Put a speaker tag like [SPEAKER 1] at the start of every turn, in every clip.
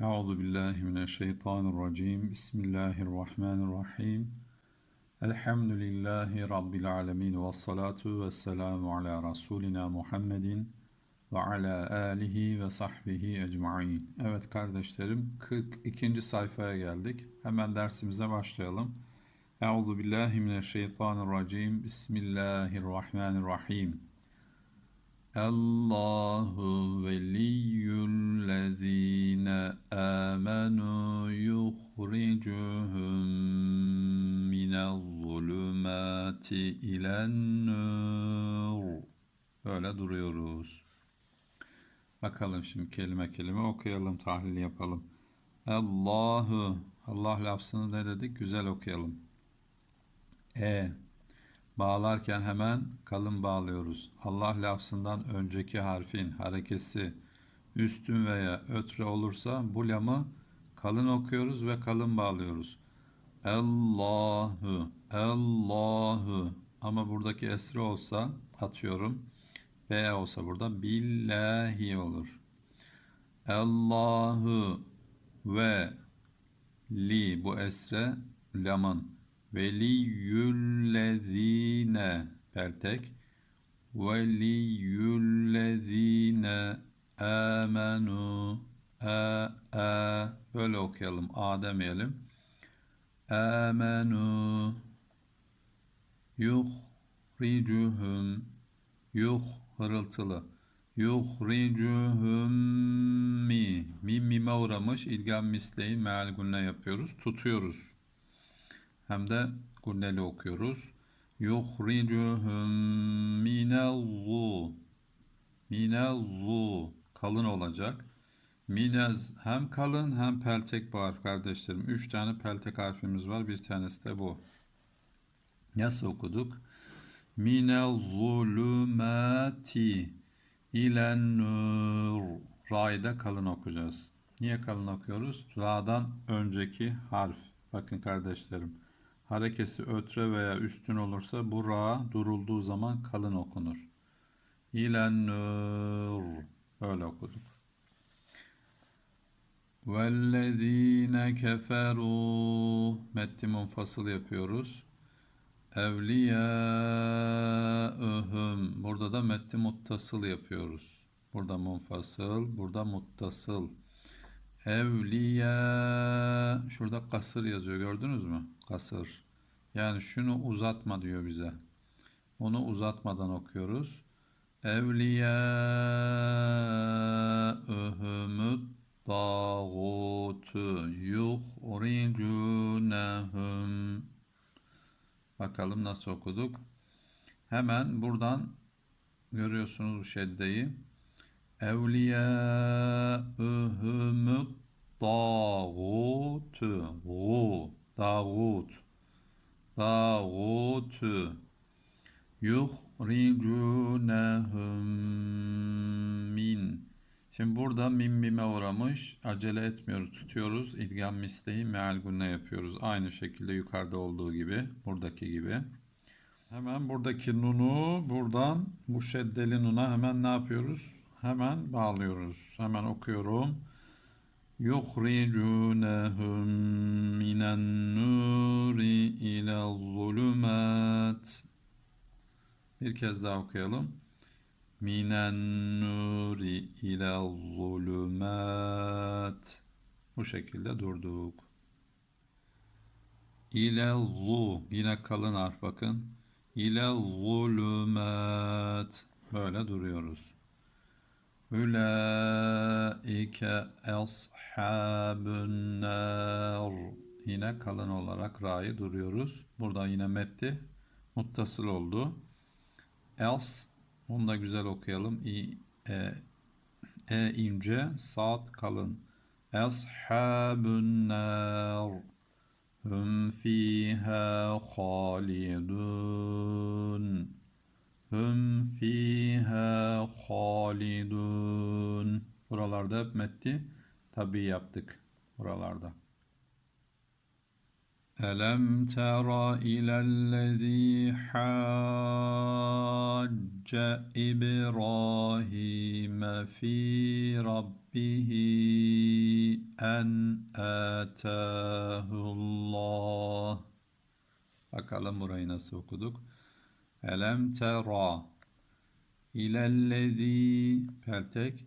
[SPEAKER 1] Euzu billahi mineşşeytanirracim. Bismillahirrahmanirrahim. Elhamdülillahi rabbil alamin ve salatu vesselamu ala rasulina Muhammedin ve ala alihi ve sahbihi ecmaîn. Evet kardeşlerim 42. sayfaya geldik. Hemen dersimize başlayalım. Euzu billahi mineşşeytanirracim. Bismillahirrahmanirrahim. Allahu veliyyullezine amenu yukhricuhum minel zulümati ilen nur. Böyle duruyoruz. Bakalım şimdi kelime kelime okuyalım, tahlil yapalım. Allahu, Allah lafzını ne dedik? Güzel okuyalım. E, Bağlarken hemen kalın bağlıyoruz. Allah lafzından önceki harfin harekesi üstün veya ötre olursa bu lamı kalın okuyoruz ve kalın bağlıyoruz. Allahu, Allahu ama buradaki esre olsa atıyorum. B olsa burada billahi olur. Allahu ve li bu esre lamın Veliyyüllezine peltek Veliyyüllezine amenu a a böyle okuyalım a demeyelim. Amenu yuhricuhum yuh hırıltılı. Yuhricuhum mi mim mime uğramış ilgam misleyi meal yapıyoruz tutuyoruz hem de gunneli okuyoruz. Yuhricuhum minellu minellu kalın olacak. Minez hem kalın hem peltek harf kardeşlerim. Üç tane peltek harfimiz var. Bir tanesi de bu. Nasıl okuduk? Minel zulümati ilen nur. Ra'yı da kalın okuyacağız. Niye kalın okuyoruz? Ra'dan önceki harf. Bakın kardeşlerim. Harekesi ötre veya üstün olursa bu ra durulduğu zaman kalın okunur. İlen nur. Böyle okuduk. Vellezine keferu metti munfasıl yapıyoruz. Evliyaühüm. Burada da metti muttasıl yapıyoruz. Burada munfasıl, burada muttasıl. Evliya şurada kasır yazıyor gördünüz mü? Kasır. Yani şunu uzatma diyor bize. Onu uzatmadan okuyoruz. Evliya öhümüt dağutu yuhricunehum Bakalım nasıl okuduk. Hemen buradan görüyorsunuz bu şeddeyi. Evliyaühümüt dağutu gu dağut dağutu yuhricunehum min Şimdi burada mim mime uğramış. Acele etmiyoruz. Tutuyoruz. İdgam mislehi meal gunne yapıyoruz. Aynı şekilde yukarıda olduğu gibi. Buradaki gibi. Hemen buradaki nunu buradan bu şeddeli nuna hemen ne yapıyoruz? Hemen bağlıyoruz. Hemen okuyorum. يُخْرِجُونَهُمْ مِنَ النُّورِ اِلَى الظُّلُمَاتِ Bir kez daha okuyalım. مِنَ النُّورِ اِلَى الظُّلُمَاتِ Bu şekilde durduk. İle zu yine kalın harf bakın. İle zulümat böyle duruyoruz. Ülaike ashabun nar. Yine kalın olarak ra'yı duruyoruz. Burada yine metti muttasıl oldu. Els onu da güzel okuyalım. İ, e, e ince, saat kalın. Ashabun nar. Hum fiha halidun. Hum fiha halidun. Buralarda hep metti tabi yaptık buralarda. Elem tera ilellezî hacce İbrahim fi Rabbi rabbihi en atahullah. Bakalım burayı nasıl okuduk. Elem tera ilellezî peltek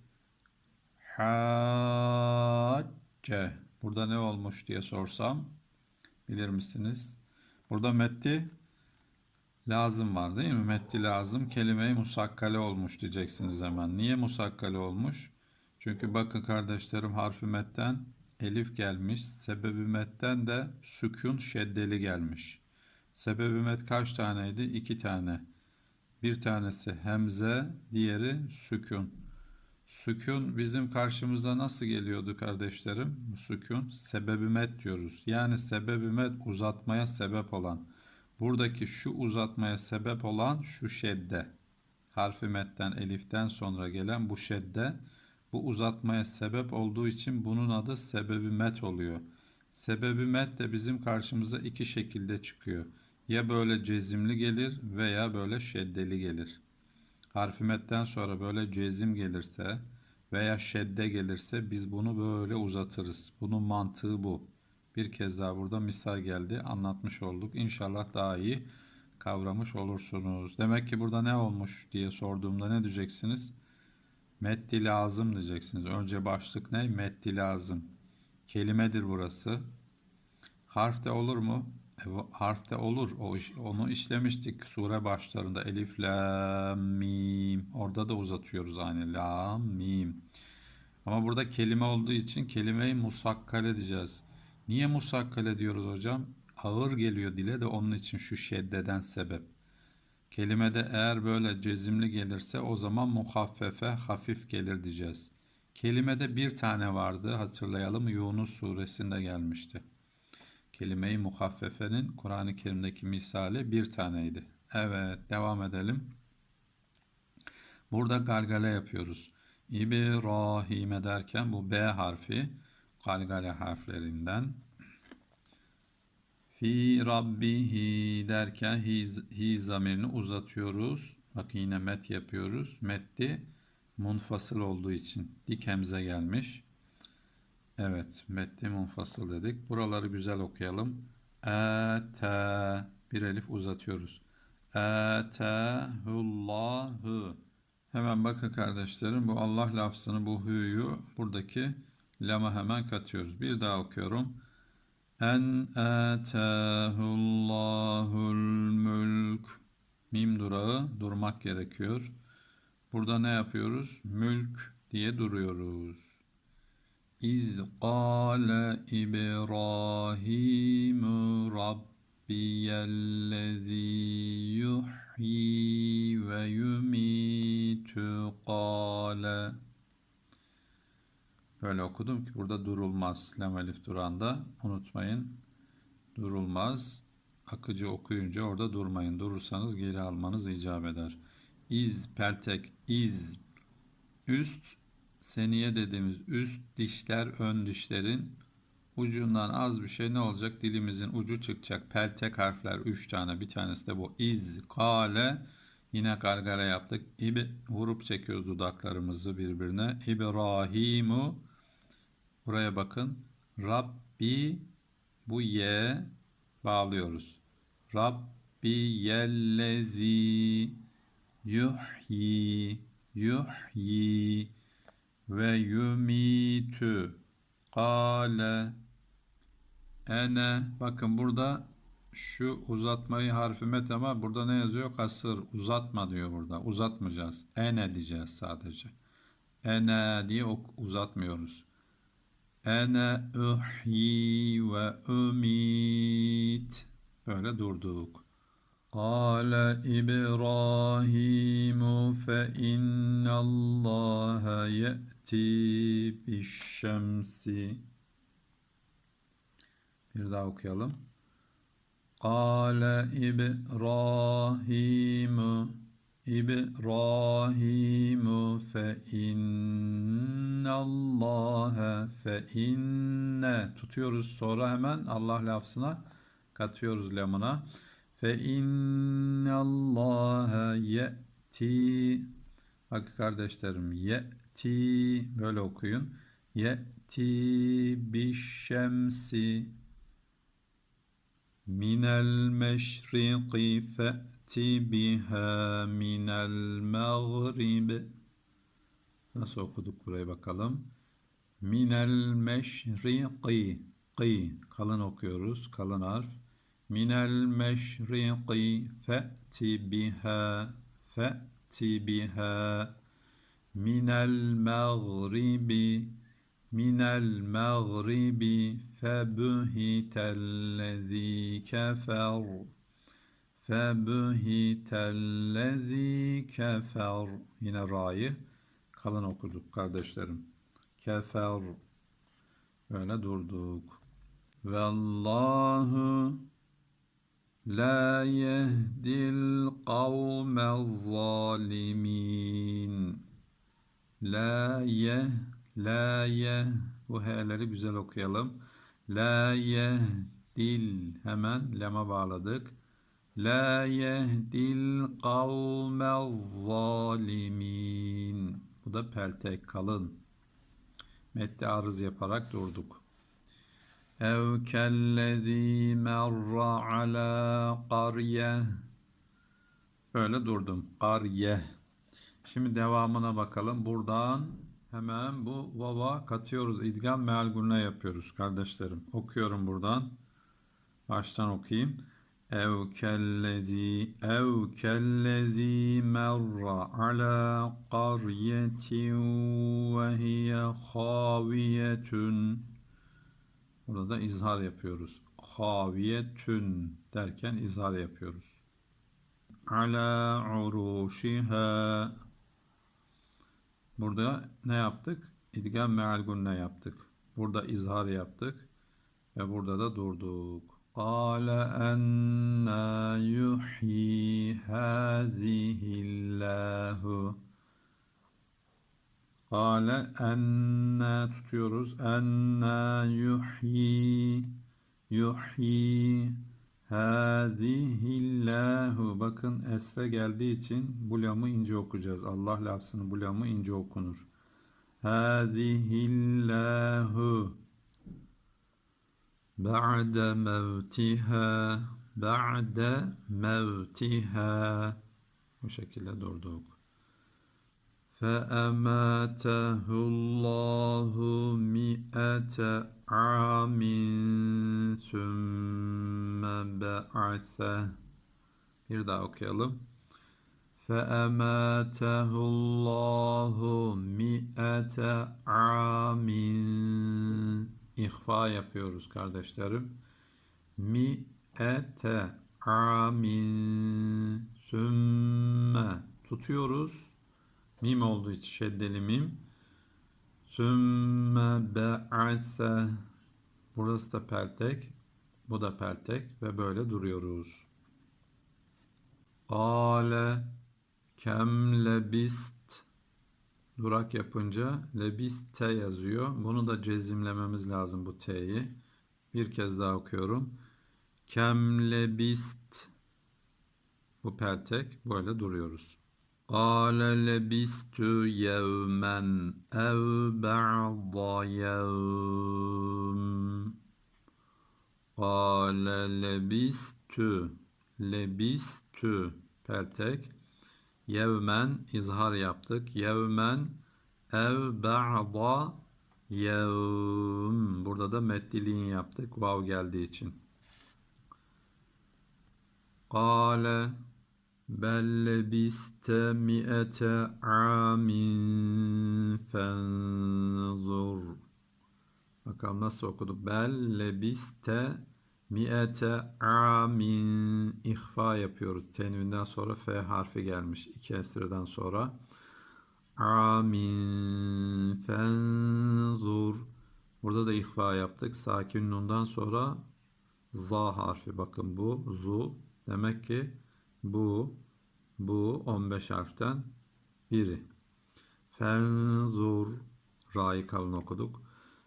[SPEAKER 1] hacce. Burada ne olmuş diye sorsam bilir misiniz? Burada metti lazım var değil mi? Metti lazım kelime-i musakkale olmuş diyeceksiniz hemen. Niye musakkale olmuş? Çünkü bakın kardeşlerim harfi metten elif gelmiş. Sebebi metten de sükun şeddeli gelmiş. Sebebi met kaç taneydi? İki tane. Bir tanesi hemze, diğeri sükun. Sükun bizim karşımıza nasıl geliyordu kardeşlerim? Sükun sebebi met diyoruz. Yani sebebi met uzatmaya sebep olan. Buradaki şu uzatmaya sebep olan şu şedde. Harfi metten eliften sonra gelen bu şedde bu uzatmaya sebep olduğu için bunun adı sebebi met oluyor. Sebebi met de bizim karşımıza iki şekilde çıkıyor. Ya böyle cezimli gelir veya böyle şeddeli gelir. Harfi metten sonra böyle cezim gelirse veya şedde gelirse biz bunu böyle uzatırız. Bunun mantığı bu. Bir kez daha burada misal geldi. Anlatmış olduk. İnşallah daha iyi kavramış olursunuz. Demek ki burada ne olmuş diye sorduğumda ne diyeceksiniz? Metti lazım diyeceksiniz. Önce başlık ne? Metti lazım. Kelimedir burası. Harf de olur mu? E, harf olur. O, onu işlemiştik sure başlarında. Elif, la, mim. Orada da uzatıyoruz aynı. La, mim. Ama burada kelime olduğu için kelimeyi musakkale diyeceğiz. Niye musakkale diyoruz hocam? Ağır geliyor dile de onun için şu şeddeden sebep. Kelimede eğer böyle cezimli gelirse o zaman muhaffefe hafif gelir diyeceğiz. Kelimede bir tane vardı hatırlayalım Yunus suresinde gelmişti. Kelime-i muhaffefenin Kur'an-ı Kerim'deki misali bir taneydi. Evet devam edelim. Burada galgale yapıyoruz. İbrahim derken bu B harfi galgale harflerinden. Fi rabbihi derken hi, hi zamirini uzatıyoruz. Bakın yine met yapıyoruz. Metti munfasıl olduğu için dik hemze gelmiş. Evet, metni munfasıl dedik. Buraları güzel okuyalım. Ete bir elif uzatıyoruz. Etehullahu Hemen bakın kardeşlerim bu Allah lafzını bu hü'yu buradaki lama hemen katıyoruz. Bir daha okuyorum. En etehullahul mülk Mim durağı durmak gerekiyor. Burada ne yapıyoruz? Mülk diye duruyoruz. İz qâle İbrahim Rabbiyellezî yuhyi ve yumitu qâle Böyle okudum ki burada durulmaz. Lam elif duranda unutmayın. Durulmaz. Akıcı okuyunca orada durmayın. Durursanız geri almanız icap eder. İz, peltek, iz, üst, seniye dediğimiz üst dişler ön dişlerin ucundan az bir şey ne olacak? Dilimizin ucu çıkacak. Peltek harfler 3 tane. Bir tanesi de bu. İz, kale. Yine gargara yaptık. İbi, vurup çekiyoruz dudaklarımızı birbirine. İbrahimu. Buraya bakın. Rabbi bu ye bağlıyoruz. Rabbi yellezi yuhyi yuhyi ve yumitu kale ene bakın burada şu uzatmayı harfi ama burada ne yazıyor? Kasır. Uzatma diyor burada. Uzatmayacağız. Ene diyeceğiz sadece. Ene diye uzatmıyoruz. Ene uhyi ve umit. Böyle durduk. Kale İbrahim fe innallaha ye'ti bişşemsi. Bir daha okuyalım. İbrahim İbrahim fe innallaha fe inne tutuyoruz sonra hemen Allah lafzına katıyoruz lamına. Fe innallaha ye'ti Bak kardeşlerim ye'ti böyle okuyun. يأتي بالشمس من المشرق فأت بها من المغرب Nasıl okuduk buraya bakalım. Minel meşriqi qi kalın okuyoruz kalın harf. Minel meşriqi fe'ti biha fe'ti biha minel mağribi minel mağribi febühitellezî kefer febühitellezî kefer yine ra'yı kalın okuduk kardeşlerim. Kefer böyle durduk. Ve Allahu la yehdil kavmez zalimin. La yeh, la yeh. Bu h'leri güzel okuyalım. La yehdil. Hemen lema bağladık. La yehdil kavmez zalimin. Bu da peltek kalın. Metni arız yaparak durduk. Ev kellezî merra ala qarye. Böyle durdum. Qarye. Şimdi devamına bakalım. Buradan hemen bu vava katıyoruz. İdgam meal gurne yapıyoruz kardeşlerim. Okuyorum buradan. Baştan okuyayım. Ev kellezî ev kellezî merra ala qaryetin ve hiye haviyetun Burada da izhar yapıyoruz. Haviyetün derken izhar yapıyoruz. Ala uruşiha Burada ne yaptık? İdgam meal gunne yaptık. Burada izhar yaptık. Ve burada da durduk. قال أنا يحيي هذه Kale enne tutuyoruz. Enne yuhyi yuhyi Hâzihillâhu. Bakın esre geldiği için bu lamı ince okuyacağız. Allah lafzını bu lamı ince okunur. Hâzihillâhu. Ba'de mevtihâ. Ba'de mevtihâ. Bu şekilde durdu oku. فأماته الله مئة عام ثم بعثه bir daha okuyalım. فأماته الله مئة عام ihfa yapıyoruz kardeşlerim. Mi ete amin sümme tutuyoruz. Mim olduğu için şeddeli mim. Sümme be'ase Burası da peltek. Bu da peltek ve böyle duruyoruz. Ale kem lebist durak yapınca lebiste yazıyor. Bunu da cezimlememiz lazım bu t'yi. Bir kez daha okuyorum. Kem lebist bu peltek böyle duruyoruz. Kâle lebistu yevmen ev ba'da yevm. Kâle lebistu lebistu peltek Yevmen izhar yaptık. Yevmen ev ba'da yevm. Burada da meddiliğin yaptık. Vav geldiği için. Kale bel lebiste mi'ete amin fenzur. Bakalım nasıl okuduk. Bel lebiste Mi'ete amin ihfa yapıyoruz. Tenvinden sonra F harfi gelmiş. İki esreden sonra. Amin fenzur. Burada da ihfa yaptık. Sakin nundan sonra za harfi. Bakın bu zu. Demek ki bu, bu 15 harften biri. Fenzur, ra'yı kalın okuduk.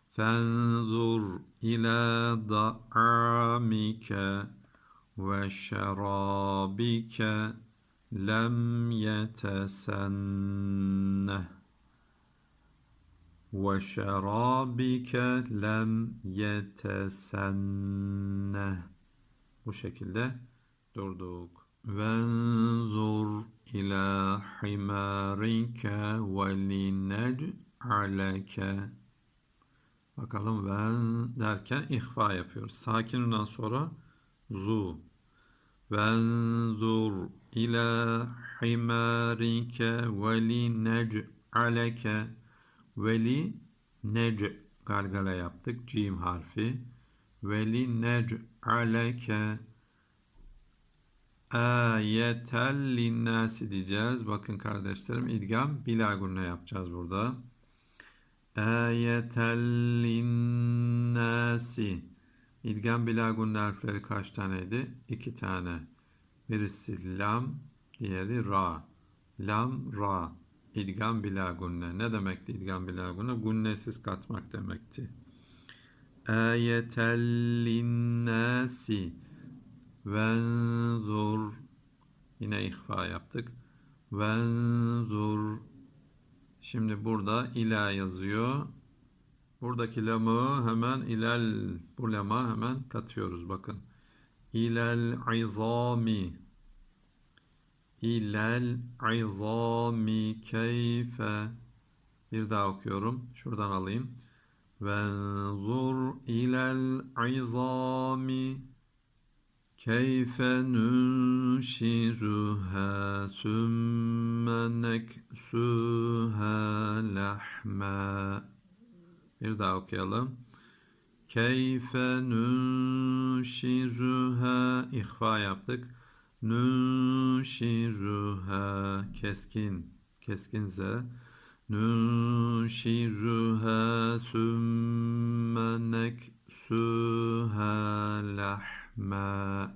[SPEAKER 1] Fenzur ila da'amike ve şerabike lem yetesenneh ve şerabike lem yetesenneh bu şekilde durduk. İla himarike ve linec'aleke Bakalım ven derken ihfa yapıyoruz. Sakinundan sonra zu. Venzur ila himarike ve linec'aleke ve li nec galgala yaptık. Cim harfi. Ve li nec'aleke ayetel linnâsi diyeceğiz. Bakın kardeşlerim idgam bilagunne yapacağız burada. Ayetel linnâsi. İdgam bilagunne harfleri kaç taneydi? İki tane. Birisi lam, diğeri ra. Lam, ra. İdgam bilagunne. Ne demekti idgam bilagunne? Gunnesiz katmak demekti. Ayetel linnâsi. Venzur. Yine ihfa yaptık. Venzur. Şimdi burada ila yazıyor. Buradaki lamı hemen ilal bu lama hemen katıyoruz bakın. İlal izami İlal izami keyfe bir daha okuyorum. Şuradan alayım. Venzur ilal izami كيف ننشزها ثم نكسوها لحما Bir daha okuyalım. Keyfe nunşizuha ihfa yaptık. Nunşizuha keskin keskin z nunşizuha sümme neksuha lahma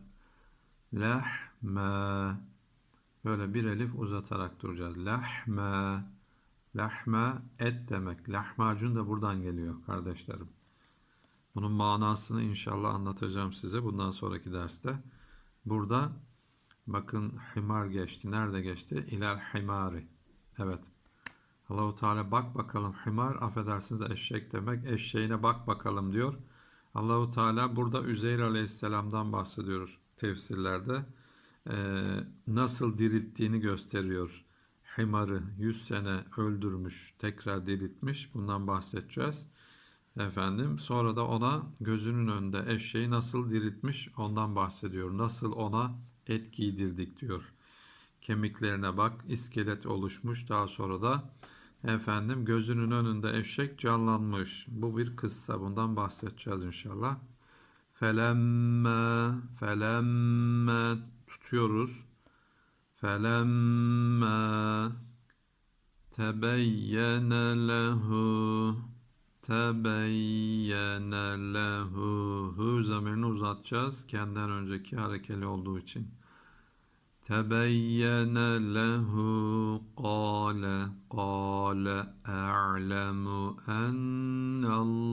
[SPEAKER 1] lahma böyle bir elif uzatarak duracağız. Lahma lahma et demek. Lahmacun da buradan geliyor kardeşlerim. Bunun manasını inşallah anlatacağım size bundan sonraki derste. Burada bakın himar geçti. Nerede geçti? İlal himari. Evet. Allahu Teala bak bakalım himar affedersiniz eşek demek. Eşeğine bak bakalım diyor. Allahu Teala burada Üzeyr Aleyhisselam'dan bahsediyoruz tefsirlerde. Ee, nasıl dirilttiğini gösteriyor. Himarı 100 sene öldürmüş, tekrar diriltmiş. Bundan bahsedeceğiz. Efendim sonra da ona gözünün önünde eşeği nasıl diriltmiş ondan bahsediyor. Nasıl ona et giydirdik diyor. Kemiklerine bak iskelet oluşmuş daha sonra da efendim gözünün önünde eşek canlanmış. Bu bir kıssa bundan bahsedeceğiz inşallah. Felemme felemme tutuyoruz. Felemme tebeyyene lehu tebeyyene lehu hu zamirini uzatacağız. Kendinden önceki harekeli olduğu için. Tebeyyene lehu qale qale a'lemu ennallâhe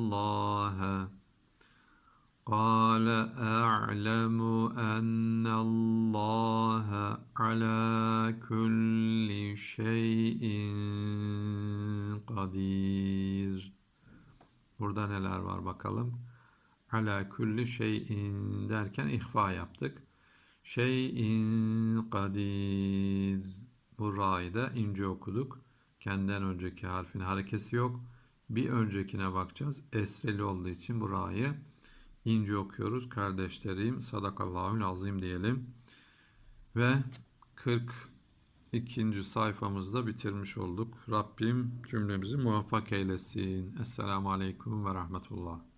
[SPEAKER 1] قال أعلم أن الله على كل شيء قدير Burada neler var bakalım. Ala kulli şeyin derken ihfa yaptık. Şeyin kadir. Bu ra'yı da ince okuduk. Kendinden önceki harfin harekesi yok. Bir öncekine bakacağız. Esreli olduğu için bu ra'yı ince okuyoruz. Kardeşlerim sadakallahül azim diyelim. Ve 42. sayfamızda bitirmiş olduk. Rabbim cümlemizi muvaffak eylesin. Esselamu Aleyküm ve Rahmetullah.